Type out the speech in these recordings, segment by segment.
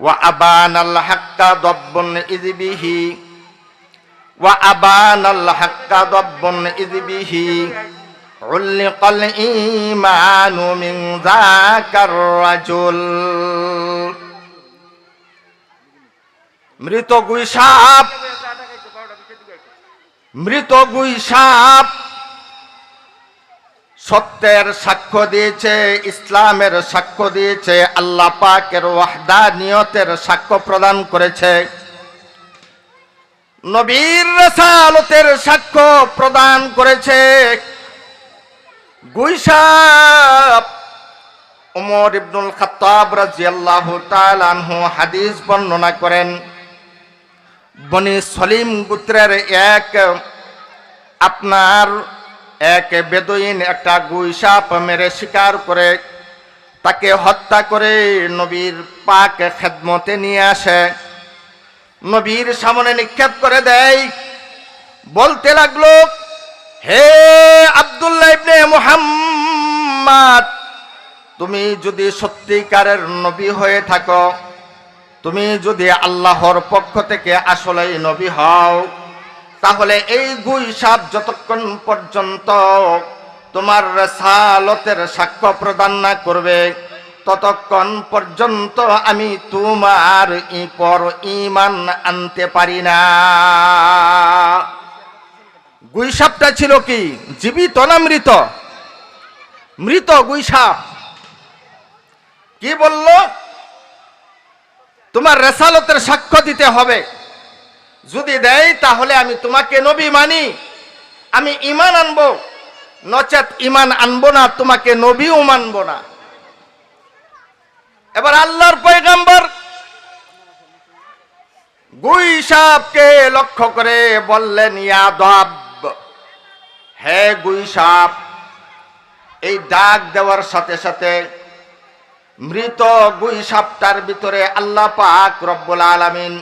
وأبان الحق ضب إذ به وأبان الحق ضب إذ به علق الإيمان من ذاك الرجل মৃত গুই সাপ মৃত গুই সাপ সত্যের সাক্ষ্য দিয়েছে, ইসলামের সাক্ষ্য দিয়েছে, আল্লাহ পাকের ওয়াহদানিয়তের সাক্ষ্য প্রদান করেছে। নবীর রসালতের সাক্ষ্য প্রদান করেছে। গুইসাপ উমর ইবনুল খাত্তাব রাদিয়াল্লাহু তাআলা আনহু হাদিস বর্ণনা করেন, বনি সলিম গোত্রের এক আপনার এক বেদইন একটা গুইসাপ মেরে শিকার করে, তাকে হত্যা করে নবীর পাক খেদমতে নিয়ে আসে। নবীর সামনে নিক্ষেপ করে দেয়। বলতে লাগল, হে আব্দুল্লাহ ইবনে তুমি যদি সত্যিকারের নবী হয়ে থাকো, তুমি যদি আল্লাহর পক্ষ থেকে আসলেই নবী হও তাহলে এই গুই সাপ যতক্ষণ পর্যন্ত তোমার রেসালতের সাক্ষ্য প্রদান না করবে, ততক্ষণ পর্যন্ত আমি তোমার ইপর ইমান আনতে পারি না। গুই সাপটা ছিল কি? জীবিত না মৃত? মৃত গুই সাপ। কি বলল? তোমার রেসালতের সাক্ষ্য দিতে হবে। যদি দেয়, তাহলে আমি তোমাকে নবী মানি। আমি ইমান আনব। নচেত ইমান আনব না, তোমাকে নবীও মানব না। এবার আল্লাহর পয়গাম্বর গুই সাপকে লক্ষ্য করে বললেন ইয়াদব হে গুই সাপ, এই ডাক দেওয়ার সাথে সাথে মৃত গুই সাপটার ভিতরে আল্লাহ পাক রব্বুল আলামিন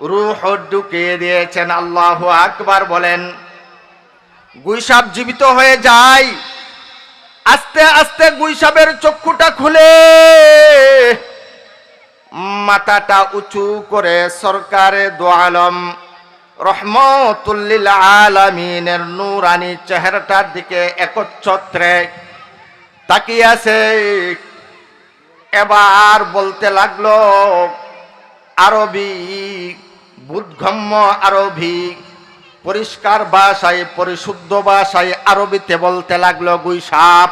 রুহ ঢুকিয়ে দিয়েছেন, আল্লাহ আকবার বলেন, গুইসাপ জীবিত হয়ে যায়। আস্তে আস্তে গুইসাপের চক্ষুটা খুলে, মাথাটা উঁচু করে সরকারে দোয়ালম রহমতুল্লিল আলমিনের নূরানি চেহারাটার দিকে একচ্ছত্রে তাকিয়ে আছে। এবার বলতে লাগল, আরবি বুদ্ধগম্য আরবি। পরিষ্কার ভাষায়, পরিশুদ্ধ ভাষায় আরবিতে বলতে লাগল গুই সাপ।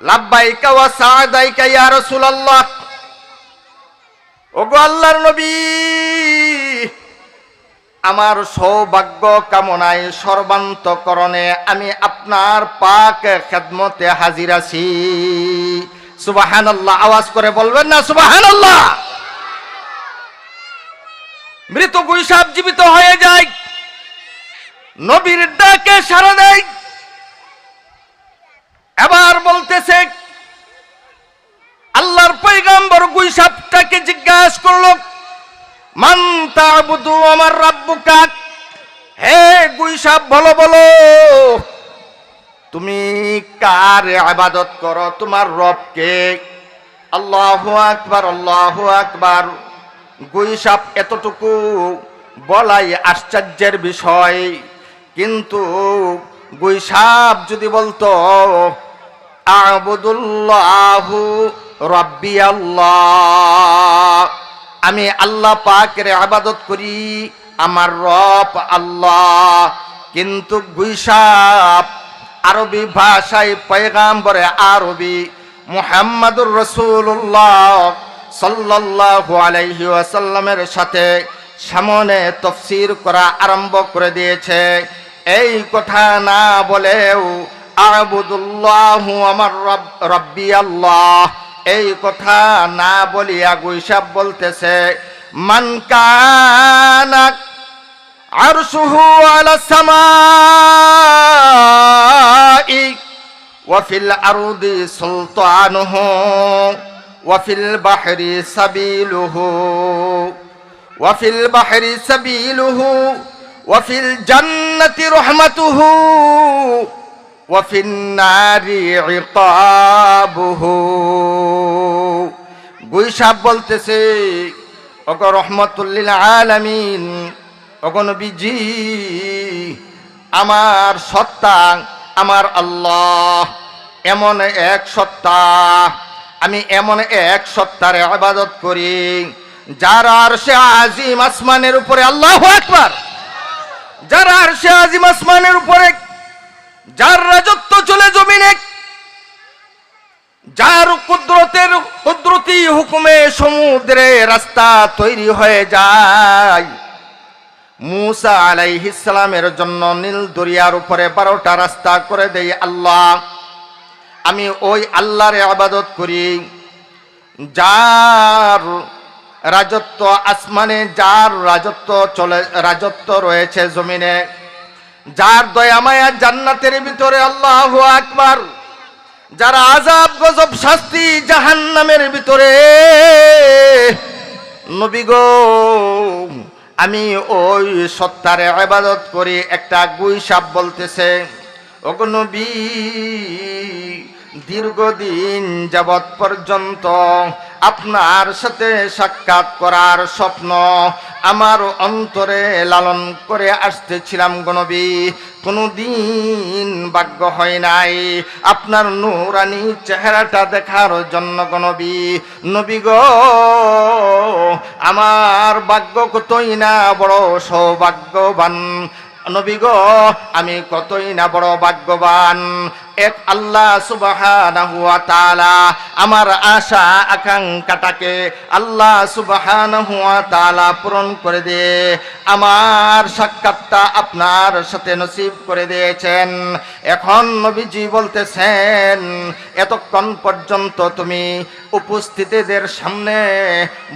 লাব্বাইকা ওয়া সাদাইকা ইয়া রাসূলুল্লাহ। ওগো আল্লাহর নবী, আমার সৌভাগ্য কামনায় সর্বান্তকরণে আমি আপনার পাক খেদমতে হাজির আছি। সুবাহানাল্লাহ, আওয়াজ করে বলবেন না সুবাহানাল্লাহ। মৃত গুইসাপ জীবিত হয়ে যায়। নবীর ডাকে সারা দেয়। এবার বলতেছে, আল্লাহর পৈগাম্বর গুইসাপটাকে জিজ্ঞাসা করল, মান তাবুদু আমার রাব্বুকা? হে গুইসাপ, বলো বলো। তুমি কার আবাদত করো? তোমার রবকে? আল্লাহু আকবার আল্লাহু আকবার। গুইসাপ এতটুকু বলাই আশ্চর্যের বিষয়। কিন্তু গুইসাপ যদি বলতো, আবুদুল্লাহু রব্বি আল্লাহ আমি আল্লাহ পাকের আবাদত করি, আমার রব আল্লাহ। কিন্তু গুইসাপ আরবি ভাষায় পয়গাম্বরে আরবি, মুহাম্মাদুর রসুল্লাহ সাল্লাল্লাহু আলাইহি ওয়াসাল্লামের সাথে সামনে তফসির করা আরম্ভ করে দিয়েছে। এই কথা না বলেও, আবুদুল্লাহ আমার রব্বি আল্লাহ। এই কথা না বলিয়া গুইসাব বলতেছে, মান কানাক আরশুহু আলা সামাই ওয়া ফিল আরদি সুলতানুহু। وفي البحر سبيله وفي البحر سبيله وفي الجنة رحمته وفي النار عقابه গুইসাব বলতেছে ওগ রহমতুল্লিল আলামিন ওগ নবীজি আমার সত্তা আমার আল্লাহ এমন এক সত্তা আমি এমন এক সত্তার আবাদত করি, যার আর সে আজিম আসমানের উপরে আল্লাহ একবার যার আর সে আজিম আসমানের উপরে যার রাজত্ব চলে জমিনে, যার কুদরতের কুদরতি হুকুমে সমুদ্রে রাস্তা তৈরি হয়ে যায়। মুসা আলাইহিসালামের জন্য নীল দরিয়ার উপরে বারোটা রাস্তা করে দেই আল্লাহ। আমি ওই আল্লাহর আবাদত করি। যার রাজত্ব আসমানে, যার রাজত্ব চলে, রাজত্ব রয়েছে জমিনে, যার দয়া মায়া জান্নাতের ভিতরে আল্লাহ আকবার, যারা আজাব গজব, শাস্তি জাহান্নামের ভিতরে। নবী গো, আমি ওই সত্তারে আবাদত করি, একটা গুই সাপ বলতেছে। ওগো নবী, দীর্ঘদিন যাবৎ পর্যন্ত আপনার সাথে সাক্ষাৎ করার স্বপ্ন আমার অন্তরে লালন করে আসতেছিলাম গনবী কোনো দিন ভাগ্য হয় নাই আপনার নুরানি চেহারাটা দেখার জন্য গনবী নবী গো, আমার ভাগ্য কতই না বড় সৌভাগ্যবান। নবী গো আমি কতই না বড় ভাগ্যবান। এক আল্লাহ তাআলা আমার আশা আকাঙ্ক্ষাটাকে আল্লাহ তাআলা পূরণ করে দিয়ে আমার সাক্ষাৎটা আপনার সাথে নসিব করে দিয়েছেন। এখন নবীজি বলতেছেন, এতক্ষণ পর্যন্ত তুমি উপস্থিতিদের সামনে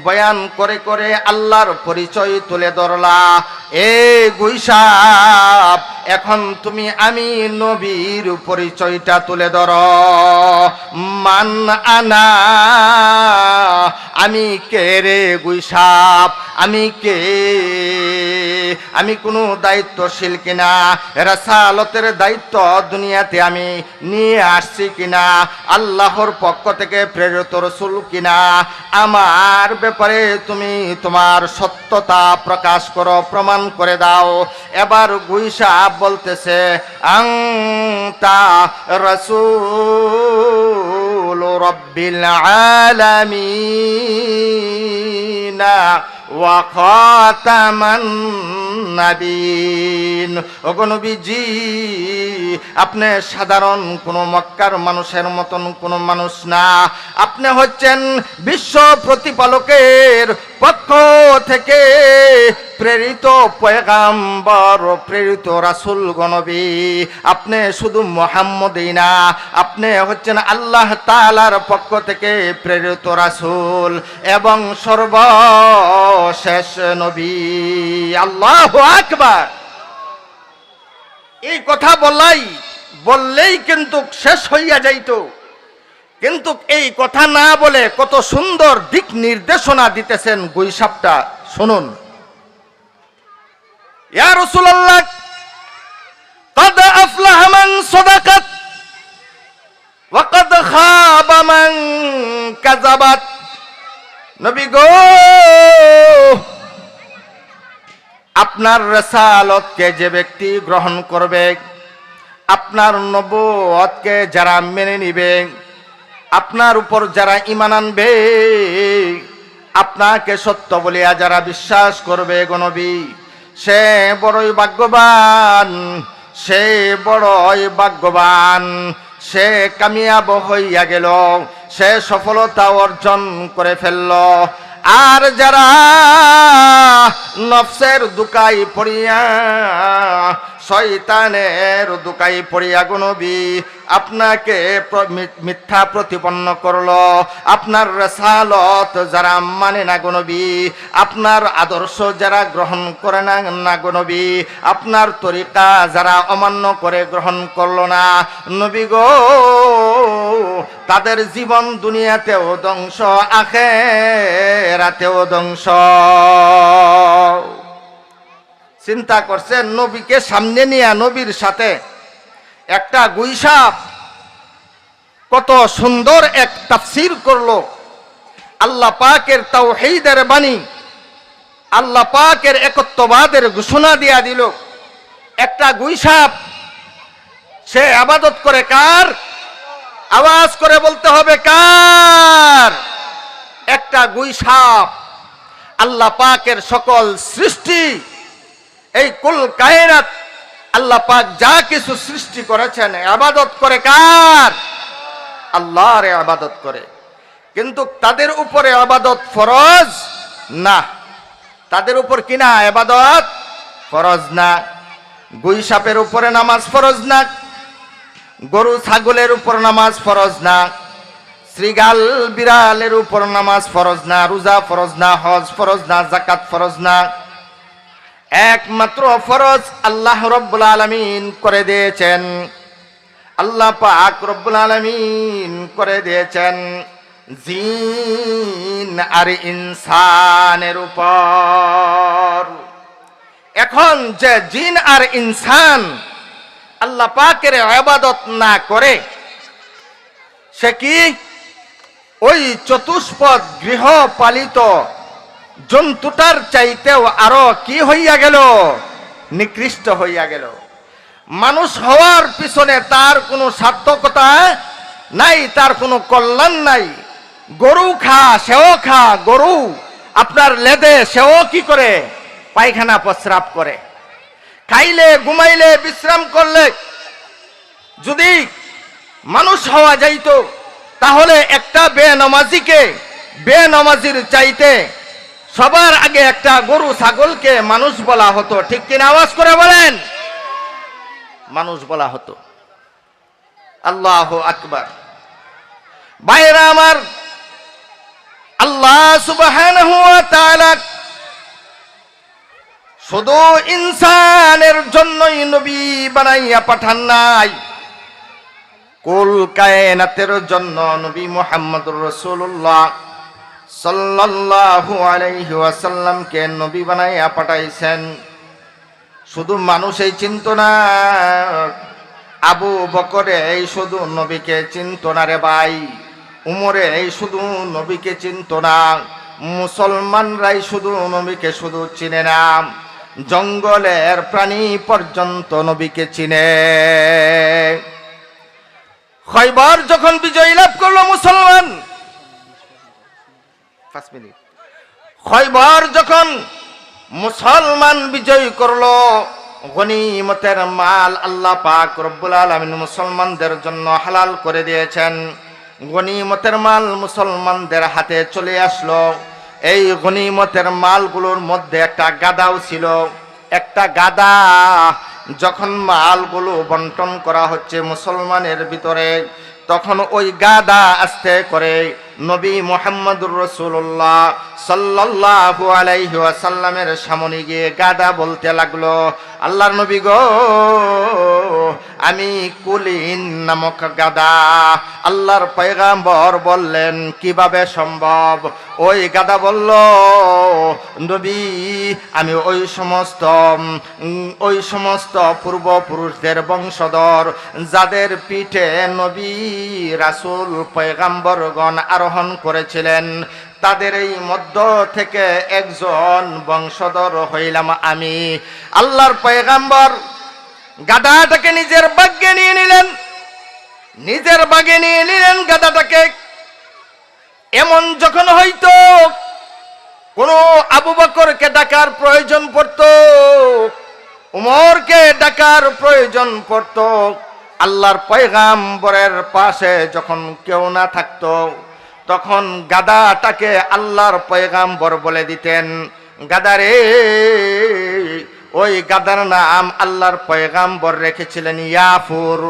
বয়ান করে করে আল্লাহর পরিচয় তুলে ধরলা। এ গুইসাপ এখন তুমি আমি নবীর পরিচয়টা তুলে ধর। মান আনা আমি কে রে গুইসাপ? আমি কে? আমি কোনো দায়িত্বশীল কিনা? রাসালতের দায়িত্ব দুনিয়াতে আমি নিয়ে আসছি কিনা? আল্লাহর পক্ষ থেকে প্রেরিত রসুল কিনা? আমার ব্যাপারে তুমি তোমার সত্যতা প্রকাশ করো, প্রমাণ করে দাও। এবার গুইসা বলতেছে আং তা রসুল রব্বিল আলামিনা ওয়াখাতামান নাবিন। ওগনবীজি আপনি সাধারণ কোনো মক্কার মানুষের মতন কোনো মানুষ না। আপনি হচ্ছেন বিশ্ব প্রতিপালকের পক্ষ থেকে প্রেরিত পয়গাম্বর, প্রেরিত রাসুল গণবী। আপনি শুধু মোহাম্মদই না, আপনি হচ্ছেন আল্লাহ তালার পক্ষ থেকে প্রেরিত রাসুল এবং সর্বশেষ নবী। আল্লাহ আকবার। এই কথা বলাই, বললেই কিন্তু শেষ হইয়া যাইত। কিন্তু এই কথা না বলে কত সুন্দর দিক নির্দেশনা দিতেছেন গুইসাপটা শুনুন। ইয়া রাসূলুল্লাহ قد أفلح من صدقت وقد خاب من كذبت নবী গো আপনার রেসালতকে যে ব্যক্তি গ্রহণ করবে আপনার নবতকে যারা মেনে নিবে আপনার উপর যারা ইমান আনবে আপনাকে সত্য বলিয়া যারা বিশ্বাস করবে গণবী সে বড়ই ভাগ্যবান, সে বড়ই ভাগ্যবান। সে কামিয়াব হইয়া গেল, সে সফলতা অর্জন করে ফেলল। আর যারা নফসের দুকাই পড়িয়া শয়তানের দুকাই পড়িয়া গুনবি আপনাকে মিথ্যা প্রতিপন্ন করল। আপনার রেসালত যারা মানে না গুনবি আপনার আদর্শ যারা গ্রহণ করে না না গুনবি আপনার তরিকা যারা অমান্য করে গ্রহণ করল না। নবী গো, তাদের জীবন দুনিয়াতেও ধ্বংস, আখেরাতেও ধ্বংস। চিন্তা করছেন নবীকে সামনে নিয়ে, নবীর সাথে। একটা গুইসাপ কত সুন্দর এক তাফসির করল। আল্লাহ পাকের তাওহীদের বাণী, আল্লাহ পাকের একত্ববাদের ঘোষণা দিয়া দিল। একটা গুইসাপ, সে আবাদত করে কার? আওয়াজ করে বলতে হবে, কার? একটা গুইসাপ, আল্লাহ পাকের সকল সৃষ্টি এই কুল কায়নাত আল্লাহ পাক যা কিছু সৃষ্টি করেছেন আবাদত করে কার? আল্লাহর আবাদত করে। কিন্তু তাদের উপরে আবাদত ফরজ না। তাদের উপর কিনা আবাদত ফরজ না। গুই সাপের উপরে নামাজ ফরজ না। গরু ছাগলের উপর নামাজ ফরজ না। শ্রীগাল বিড়ালের উপর নামাজ ফরজ না। রোজা ফরজ না। হজ ফরজ না। জাকাত ফরজ না। একমাত্র ফরজ আল্লাহ রব্বুল আলমিন করে দিয়েছেন। আল্লাহ পাক রব্বুল আলমিন করে দিয়েছেন। জিন আর ইনসানের উপর। এখন যে জিন আর ইনসান আল্লাহ পাকের আবাদত না করে, সে কি? ওই চতুষ্পদ গৃহপালিত জন্তুটার চাইতেও আরও কি হইয়া গেল? নিকৃষ্ট হইয়া গেল। মানুষ হওয়ার পিছনে তার কোনো সার্থকতা নাই, তার কোনো কল্যাণ নাই। গরু খা, সেও খা, গরু আপনার লেদে, সেও কি করে? পায়খানা প্রস্রাব করে। খাইলে, ঘুমাইলে, বিশ্রাম করলে যদি মানুষ হওয়া যাইত, তাহলে একটা বেনমাজিকে, বেনমাজির চাইতে সবার আগে একটা গরু ছাগলকে মানুষ বলা হতো। ঠিক কিনা আওয়াজ করে বলেন? মানুষ বলা হতো। আল্লাহ আকবার। বাইরা আমার, আল্লাহ তাআলা শুধু ইনসানের জন্যই নবী বানাইয়া পাঠান নাই। কুল কায়নাতের জন্য নবী মুহাম্মদুর রাসূলুল্লাহ। সাল্লাল্লাহু আলাইহি নবী বানাইয়া পাঠাইছেন। শুধু মানুষই চিন্ত না, আবু বকরে এই শুধু নবীকে চিন্ত না রে ভাই, উমরে এই শুধু নবীকে চিন্ত না, মুসলমানরাই শুধু নবীকে শুধু চিনে না, জঙ্গলের প্রাণী পর্যন্ত নবীকে চিনে। খয়বার যখন বিজয় লাভ করল মুসলমান পাঁচ মিনিট। খয়বার যখন মুসলমান বিজয় করল, গনিমতের মাল আল্লাহ পাক রব্বুল আলামিন মুসলমানদের জন্য হালাল করে দিয়েছেন। গনিমতের মাল মুসলমানদের হাতে চলে আসলো। এই গনিমতের মালগুলোর মধ্যে একটা গাদাও ছিল। একটা গাদা যখন মালগুলো বন্টন করা হচ্ছে মুসলমানের ভিতরে, তখন ওই গাদা আস্তে করে নবী মোহাম্মদুর রসুল্লাহ সাল্লাহ আলাইহ সাল্লামের সামনে গিয়ে গাদা বলতে লাগল আল্লাহর নবী গো আমি কুলিন নামক গাদা। আল্লাহর পয়গাম্বর বললেন, কীভাবে সম্ভব? ওই গাদা বলল, নবী, আমি ওই সমস্ত ওই সমস্ত পূর্বপুরুষদের বংশধর, যাদের পিঠে নবী, রাসুল, পয়গাম্বরগণ আরোহণ করেছিলেন, তাদের এই মধ্য থেকে একজন বংশধর হইলাম আমি। আল্লাহর পয়গাম্বর গাদাটাকে নিজের বাগ্যে নিয়ে নিলেন। নিজের বাগে নিয়ে নিলেন গাদাটাকে। এমন যখন হইতো, কোন আবু বকরকে ডাকার প্রয়োজন পড়ত, উমরকে ডাকার প্রয়োজন পড়ত। আল্লাহর পয়গাম্বরের পাশে যখন কেউ না থাকতো, তখন গাদাটাকে আল্লাহর পয়গাম্বর বলে দিতেন গাদারে ওই গাদার নাম আল্লাহর পয়গাম্বর রেখেছিলেন ইয়াফুর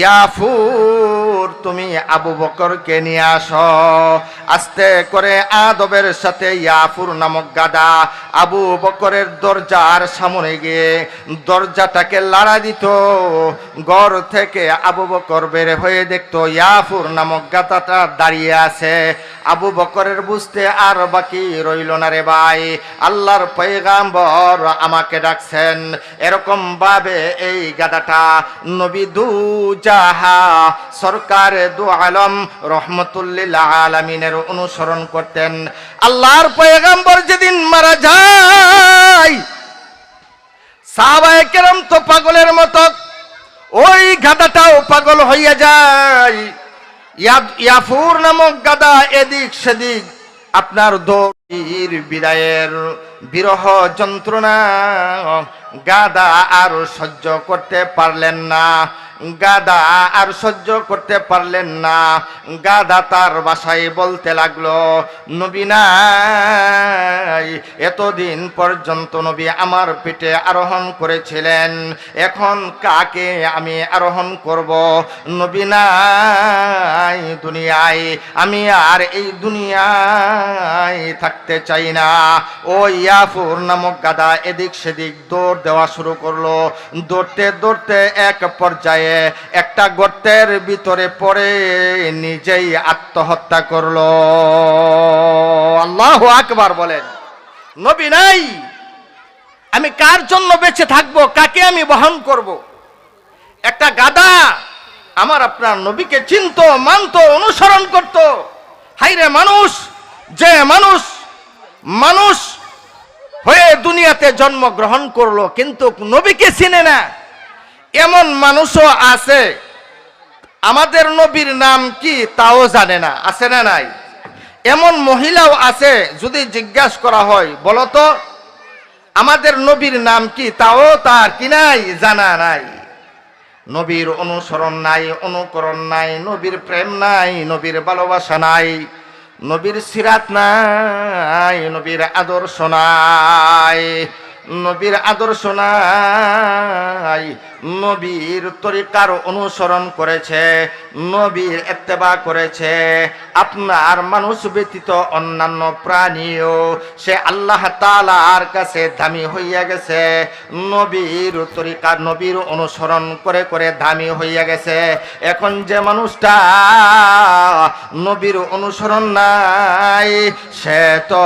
ইয়াফুর। তুমি আবু বকরকে নিয়ে আসো। আস্তে করে আদবের সাথে ইয়াফুর নামক গাদা আবু বকরের দরজার সামনে গিয়ে দরজাটাকে লাড়া দিত। ঘর থেকে আবু বকর বের হয়ে দেখতো ইয়াফুর নামক গাদাটা দাঁড়িয়ে আছে। আবু বকরের বুঝতে আর বাকি রইল না রে ভাই। আল্লাহর পয়গাম্বর আমাকে ডাকছেন। এরকম ভাবে এই গাদাটা নবী দু জাহা সরকার সরকার দু আলম রহমতুল্লিল আলমিনের অনুসরণ করতেন। আল্লাহর পয়গাম্বর যেদিন মারা যায়, সাহাবায়ে কেরাম তো পাগলের মতো ওই গাদাটাও পাগল হইয়া যায়। ইয়াফুর নামক গাদা এদিক সেদিক আপনার দৌড়ির বিদায়ের বিরহ যন্ত্রণা গাদা আর সহ্য করতে পারলেন না। গাদা আর সহ্য করতে পারলেন না। গাদা তার বাসায় বলতে লাগল, নবী নাই, এতদিন পর্যন্ত নবী আমার পেটে আরোহণ করেছিলেন। এখন কাকে আমি আরোহণ করব? নবী নাই দুনিয়ায়, আমি আর এই দুনিয়ায় থাকতে চাই না। ও ইয়াফুর নামক গাদা এদিক সেদিক দৌড় দেওয়া শুরু করল। দৌড়তে দৌড়তে এক পর্যায়ে একটা গর্তের ভিতরে পড়ে নিজেই আত্মহত্যা করল। আল্লাহ আকবার বলেন, নবী নাই, আমি কার জন্য বেঁচে থাকব, কাকে আমি বহন করব? একটা গাদা আমার আপনার নবীকে চিনত, মানত, অনুসরণ করত। হাইরে মানুষ, যে মানুষ মানুষ হয়ে দুনিয়াতে জন্মগ্রহণ করল, কিন্তু নবীকে চিনে না। এমন মানুষও আছে। আমাদের নবীর নাম কি তাও জানে না, আছে না নাই? এমন মহিলাও আছে যদি জিজ্ঞাসা করা হয় বলতো আমাদের নবীর নাম কি তাও তার কি নাই, জানা নাই? নবীর অনুসরণ নাই, অনুকরণ নাই, নবীর প্রেম নাই, নবীর ভালোবাসা নাই, নবীর সিরাত নাই, নবীর আদর্শ নাই, নবীর আদর্শ নাই নবীর তরিকার অনুসরণ করেছে, নবীর এত্তেবা করেছে। আপনার মানুষ ব্যতীত অন্যান্য প্রাণীও, সে আল্লাহ তালার কাছে দামি হইয়া গেছে। নবীর তরিকা, নবীর অনুসরণ করে করে দামি হইয়া গেছে। এখন যে মানুষটা নবীর অনুসরণ নাই, সে তো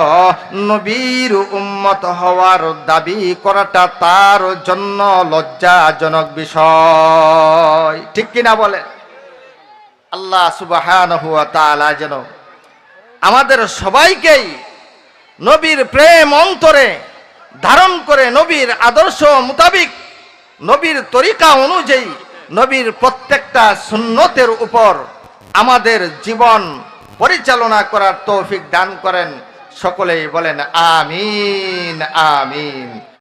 নবীর উম্মত হওয়ার দাবি করাটা তার জন্য লজ্জাজনক। বিষয়। ঠিক কিনা বলেন আল্লাহ তাআলা যেন আমাদের সবাইকেই নবীর প্রেম অন্তরে ধারণ করে নবীর আদর্শ মোতাবিক, নবীর তরিকা অনুযায়ী নবীর প্রত্যেকটা সুন্নতের উপর আমাদের জীবন পরিচালনা করার তৌফিক দান করেন। সকলেই বলেন, আমিন আমিন।